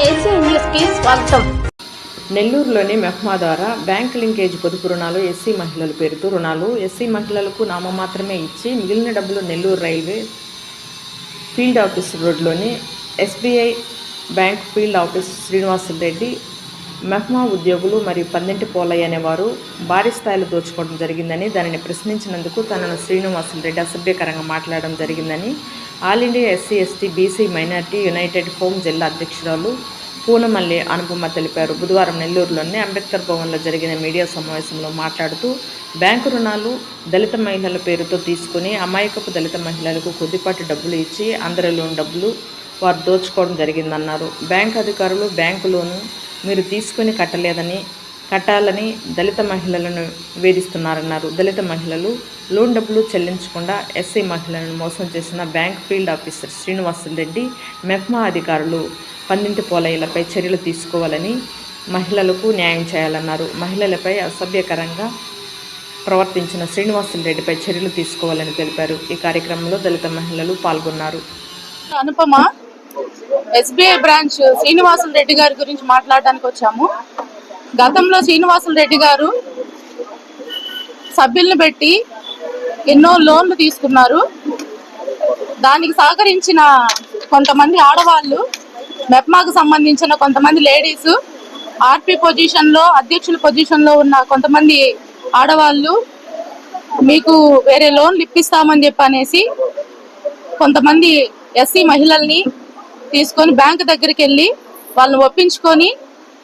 స్వాగతం. నెల్లూరులోని మెహ్మా ద్వారా బ్యాంక్ లింకేజ్ పొదుపు రుణాలు ఎస్సీ మహిళల పేరుతో రుణాలు. ఎస్సీ మహిళలకు నామ మాత్రమే ఇచ్చి మిగిలిన డబ్బులు నెల్లూరు రైల్వే ఫీల్డ్ ఆఫీస్ రోడ్లోని SBI bank field office Srinivasulu Reddy మెహ్మా ఉద్యోగులు మరియు పందింటి పోలయ్య అనేవారు భారీ స్థాయిలో దోచుకోవడం జరిగిందని దానిని ప్రశ్నించినందుకు తనను శ్రీనివాసులు రెడ్డి అసభ్యకరంగా మాట్లాడడం జరిగిందని all India SC ST BC minority united home జిల్లా అధ్యక్షురాలు పూనమల్లి అనుపమ తెలిపారు. బుధవారం నెల్లూరులోని అంబేద్కర్ భవన్లో జరిగిన మీడియా సమావేశంలో మాట్లాడుతూ బ్యాంకు రుణాలు దళిత మహిళల పేరుతో తీసుకుని అమాయకపు దళిత మహిళలకు కొద్దిపాటి డబ్బులు ఇచ్చి అందరి లోన్ డబ్బులు వారు దోచుకోవడం జరిగిందన్నారు. బ్యాంక్ అధికారులు బ్యాంకు లోను మీరు తీసుకుని కట్టలేదని కట్టాలని దళిత మహిళలను వేధిస్తున్నారన్నారు. దళిత మహిళలు లోన్ డబ్బులు చెల్లించకుండా ఎస్సీ మహిళలను మోసం చేసిన bank field officer Srinivasulu Reddy MEPMA అధికారులు పందింటి పోలయ్యలపై చర్యలు తీసుకోవాలని మహిళలకు న్యాయం చేయాలన్నారు. మహిళలపై అసభ్యకరంగా ప్రవర్తించిన శ్రీనివాసులు రెడ్డిపై చర్యలు తీసుకోవాలని తెలిపారు. ఈ కార్యక్రమంలో దళిత మహిళలు పాల్గొన్నారు. అనుపమ ఎస్బీఐ బ్రాంచ్ శ్రీనివాసులు రెడ్డి గారి గురించి మాట్లాడడానికి వచ్చాము. గతంలో శ్రీనివాసులు రెడ్డి గారు సభ్యులను పెట్టి ఎన్నో లోన్లు తీసుకున్నారు. దానికి సహకరించిన కొంతమంది ఆడవాళ్ళు మెప్మాకు సంబంధించిన కొంతమంది లేడీస్ ఆర్పి పొజిషన్లో అధ్యక్షుల పొజిషన్లో ఉన్న కొంతమంది ఆడవాళ్ళు మీకు వేరే లోన్లు ఇప్పిస్తామని చెప్పి అనేసి కొంతమంది ఎస్సీ మహిళల్ని తీసుకొని బ్యాంకు దగ్గరికి వెళ్ళి వాళ్ళని ఒప్పించుకొని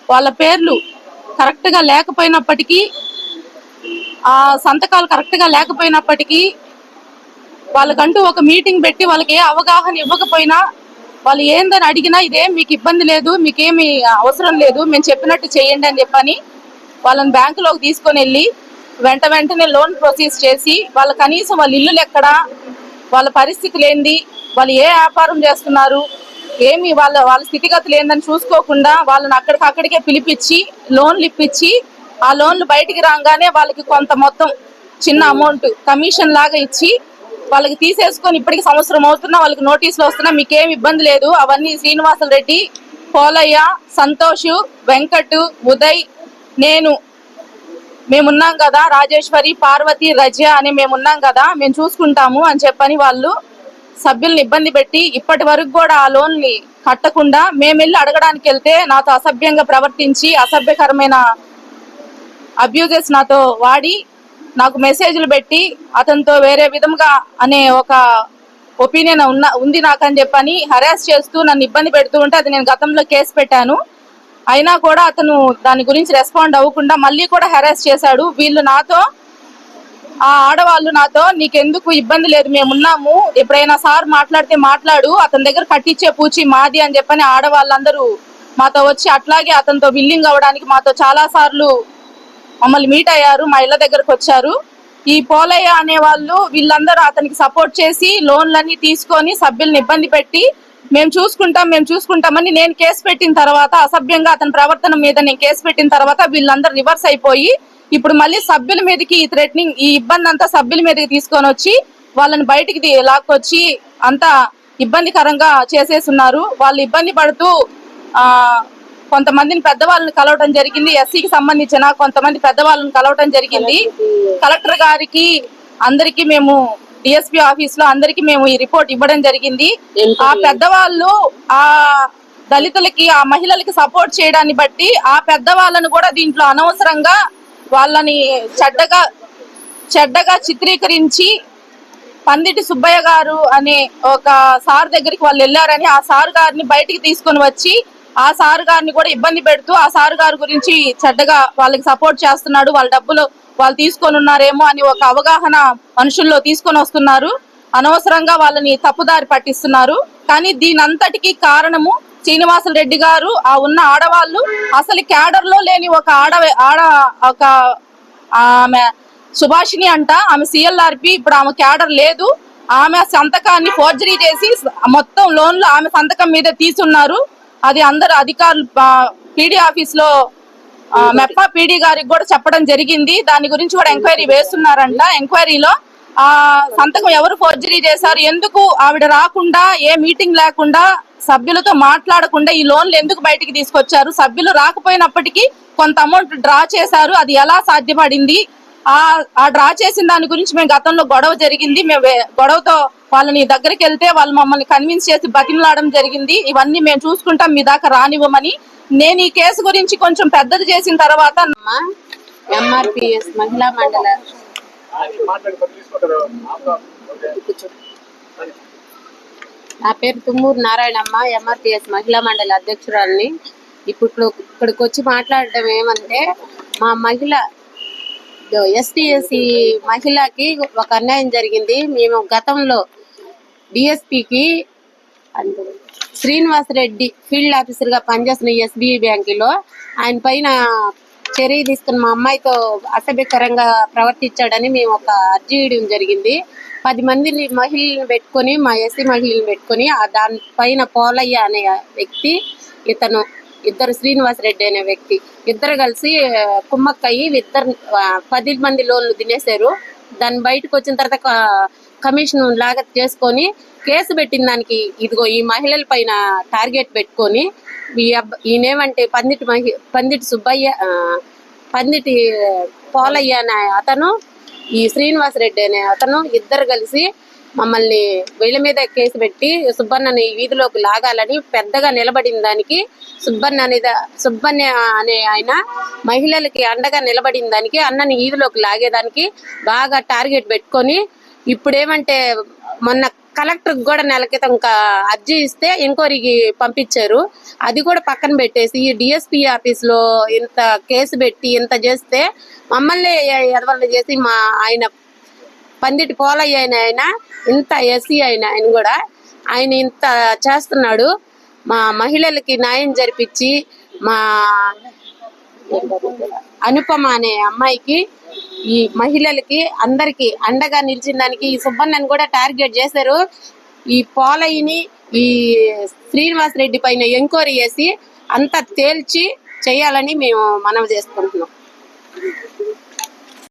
వాళ్ళ పేర్లు కరెక్ట్గా లేకపోయినప్పటికీ ఆ సంతకాలు కరెక్ట్గా లేకపోయినప్పటికీ వాళ్ళకంటూ ఒక మీటింగ్ పెట్టి వాళ్ళకి ఏ అవగాహన ఇవ్వకపోయినా వాళ్ళు ఏందని అడిగినా ఇదేం మీకు ఇబ్బంది లేదు మీకేమి అవసరం లేదు మేము చెప్పినట్టు చేయండి అని చెప్పని వాళ్ళని బ్యాంకులోకి తీసుకొని వెళ్ళి వెంట వెంటనే లోన్ ప్రొసీజ్ చేసి వాళ్ళ కనీసం వాళ్ళ ఇల్లులు ఎక్కడ వాళ్ళ పరిస్థితులు ఏంది వాళ్ళు ఏ వ్యాపారం చేస్తున్నారు ఏమి వాళ్ళ వాళ్ళ స్థితిగతులు ఏందని చూసుకోకుండా వాళ్ళని అక్కడికక్కడికే పిలిపించి లోన్లు ఇప్పించి ఆ లోన్లు బయటికి రాగానే వాళ్ళకి కొంత మొత్తం చిన్న అమౌంట్ కమిషన్ లాగా ఇచ్చి వాళ్ళకి తీసేసుకొని ఇప్పటికి సంవత్సరం అవుతున్నా వాళ్ళకి నోటీసులు వస్తున్నా మీకేం ఇబ్బంది లేదు. అవన్నీ శ్రీనివాసులు రెడ్డి పోలయ్య సంతోష్ వెంకట్ ఉదయ్ నేను. మేమున్నాం కదా రాజేశ్వరి పార్వతి రజ అని మేమున్నాం కదా మేము చూసుకుంటాము అని చెప్పని వాళ్ళు సభ్యుల్ని ఇబ్బంది పెట్టి ఇప్పటి వరకు కూడా ఆ లోన్ని కట్టకుండా మేము వెళ్ళి అడగడానికి వెళ్తే నాతో అసభ్యంగా ప్రవర్తించి అసభ్యకరమైన అబ్యూజెస్ నాతో వాడి నాకు మెసేజ్లు పెట్టి అతనితో వేరే విధంగా అనే ఒక ఒపీనియన్ ఉన్న ఉంది నాకని చెప్పని హరాస్ చేస్తూ నన్ను ఇబ్బంది పెడుతూ ఉంటే అది నేను గతంలో కేసు పెట్టాను. అయినా కూడా అతను దాని గురించి రెస్పాండ్ అవ్వకుండా మళ్ళీ కూడా హెరాస్ చేశాడు. వీళ్ళు నాతో ఆ ఆడవాళ్ళు నాతో నీకెందుకు ఇబ్బంది లేదు మేమున్నాము. ఎప్పుడైనా సార్ మాట్లాడితే మాట్లాడు అతని దగ్గర కట్టించే పూచి మాది అని చెప్పని ఆడవాళ్ళందరూ మాతో వచ్చి అట్లాగే అతనితో బిల్లింగ్ అవ్వడానికి మాతో చాలా సార్లు మమ్మల్ని మీట్ అయ్యారు మా ఇళ్ళ దగ్గరకు వచ్చారు. ఈ పోలయ్య అనే వాళ్ళు వీళ్ళందరూ అతనికి సపోర్ట్ చేసి లోన్లన్నీ తీసుకొని సభ్యుల్ని ఇబ్బంది పెట్టి మేము చూసుకుంటాం మేము చూసుకుంటామని నేను కేసు పెట్టిన తర్వాత అసభ్యంగా అతని ప్రవర్తన మీద నేను కేసు పెట్టిన తర్వాత వీళ్ళందరూ రివర్స్ అయిపోయి ఇప్పుడు మళ్ళీ సభ్యుల మీదకి ఈ థ్రెటనింగ్ ఈ ఇబ్బంది అంతా సభ్యుల మీదకి తీసుకొని వచ్చి వాళ్ళని బయటికి లాక్కొచ్చి అంతా ఇబ్బందికరంగా చేసేస్తున్నారు వాళ్ళు ఇబ్బంది పడుతూ ఆ కొంతమందిని పెద్దవాళ్ళని కలవటం జరిగింది. ఎస్సీకి సంబంధించిన కొంతమంది పెద్దవాళ్ళని కలవటం జరిగింది. కలెక్టర్ గారికి అందరికి మేము డిఎస్పీ ఆఫీస్లో అందరికి మేము ఈ రిపోర్ట్ ఇవ్వడం జరిగింది. ఆ పెద్దవాళ్ళు ఆ దళితులకి ఆ మహిళలకి సపోర్ట్ చేయడాన్ని బట్టి ఆ పెద్దవాళ్ళను కూడా దీంట్లో అనవసరంగా వాళ్ళని చెడ్డగా చెడ్డగా చిత్రీకరించి పందిటి సుబ్బయ్య గారు అనే ఒక సార్ దగ్గరికి వాళ్ళు వెళ్ళారని ఆ సార్ గారిని బయటికి తీసుకొని వచ్చి ఆ సార్ గారిని కూడా ఇబ్బంది పెడుతూ ఆ సార్ గారి గురించి చెడ్డగా వాళ్ళకి సపోర్ట్ చేస్తున్నాడు వాళ్ళ డబ్బులు వాళ్ళు తీసుకొని ఉన్నారేమో అని ఒక అవగాహన మనుషుల్లో తీసుకొని వస్తున్నారు. అనవసరంగా వాళ్ళని తప్పుదారి పట్టిస్తున్నారు. కానీ దీనంతటికీ కారణము శ్రీనివాసులు రెడ్డి గారు ఆ ఉన్న ఆడవాళ్ళు అసలు క్యాడర్లో లేని ఒక ఆడ ఆడ ఒక ఆమె సుభాషిణి అంట ఆమె సిఎల్ఆర్పి ఇప్పుడు ఆమె క్యాడర్ లేదు. ఆమె సంతకాన్ని ఫోర్జరీ చేసి మొత్తం లోన్లు ఆమె సంతకం మీద తీసున్నారు. అది అందరు అధికారులు పీడీ ఆఫీస్లో మెప్ప పీడీ గారికి కూడా చెప్పడం జరిగింది. దాని గురించి కూడా ఎంక్వైరీ వేస్తున్నారంట. ఎంక్వైరీలో ఆ సంతకం ఎవరు ఫోర్జరీ చేశారు? ఎందుకు ఆవిడ రాకుండా ఏ మీటింగ్ లేకుండా సభ్యులతో మాట్లాడకుండా ఈ లోన్లు ఎందుకు బయటికి తీసుకొచ్చారు? సభ్యులు రాకపోయినప్పటికీ కొంత అమౌంట్ డ్రా చేశారు. అది ఎలా సాధ్యపడింది? ఆ ఆ డ్రా చేసిన దాని గురించి మేము గతంలో గొడవ జరిగింది. మేము గొడవతో వాళ్ళని దగ్గరికి వెళ్తే వాళ్ళు మమ్మల్ని కన్విన్స్ చేసి బతిమలాడడం జరిగింది. ఇవన్నీ మేము చూసుకుంటాం. మీ దాకా రానివ్వమని. నేను ఈ కేసు గురించి కొంచెం పెద్దది చేసిన తర్వాత ఎంఆర్పిఎస్ మహిళా మండల నా పేరు తుమ్మూరు నారాయణమ్మ ఎంఆర్పిఎస్ మహిళా మండలి అధ్యక్షురాలని. ఇప్పుడు ఇక్కడికి వచ్చి మాట్లాడడం ఏమంటే మా మహిళ ఎస్టీఎస్సీ మహిళకి ఒక అన్యాయం జరిగింది. మేము గతంలో డిఎస్పికి శ్రీనివాసరెడ్డి ఫీల్డ్ ఆఫీసర్గా ఎస్బీఐ బ్యాంకులో ఆయన పైన చర్య తీసుకుని మా అమ్మాయితో అసభ్యకరంగా ప్రవర్తించాడని మేము ఒక అర్జీ ఇవ్వడం జరిగింది. పది మందిని మహిళలను పెట్టుకొని మా ఎస్సీ మహిళలను పెట్టుకొని దాని దానిపైన పోలయ్య అనే వ్యక్తి ఇతను ఇద్దరు శ్రీనివాస్ రెడ్డి అనే వ్యక్తి ఇద్దరు కలిసి కుమ్మక్కయ్యి ఇద్దరు పది మంది లోన్లు తినేశారు. దాన్ని బయటకు వచ్చిన తర్వాత కమిషన్ లాగా చేసుకొని కేసు పెట్టిన దానికి ఇదిగో ఈ మహిళల పైన టార్గెట్ పెట్టుకొని ఈ అబ్బ ఈయనేమంటే పందిటి మహి పందిటి సుబ్బయ్య పందిటి పోలయ్య అనే అతను ఈ శ్రీనివాస్ రెడ్డి అనే అతను ఇద్దరు కలిసి మమ్మల్ని వీళ్ళ మీద కేసు పెట్టి సుబ్బన్నని వీధిలోకి లాగాలని పెద్దగా నిలబడిన దానికి సుబ్బన్న అనేది సుబ్బన్న అనే ఆయన మహిళలకి అండగా నిలబడిన దానికి అన్నని వీధిలోకి లాగేదానికి బాగా టార్గెట్ పెట్టుకొని ఇప్పుడేమంటే మొన్న కలెక్టర్ కూడా నెల క్రితం ఇంకా అర్జీ ఇస్తే ఎంక్వైరీకి పంపించారు. అది కూడా పక్కన పెట్టేసి ఈ డిఎస్పీ ఆఫీస్లో ఇంత కేసు పెట్టి ఇంత చేస్తే మమ్మల్ని ఎదవల్ని చేసి మా ఆయన పందిటి పోలయ్య అయిన ఆయన ఇంత ఎస్సీ అయిన ఆయన కూడా ఆయన ఇంత చేస్తున్నాడు. మా మహిళలకి న్యాయం జరిపించి మా అనుపమ అనే అమ్మాయికి ఈ మహిళలకి అందరికి అండగా నిలిచిన దానికి ఈ సుబ్బన్నని కూడా టార్గెట్ చేశారు. ఈ పోలయ్యని ఈ శ్రీనివాస్ రెడ్డి పైన ఎంక్వైరీ చేసి అంతా తేల్చి చేయాలని మేము మనవి చేసుకుంటున్నాం.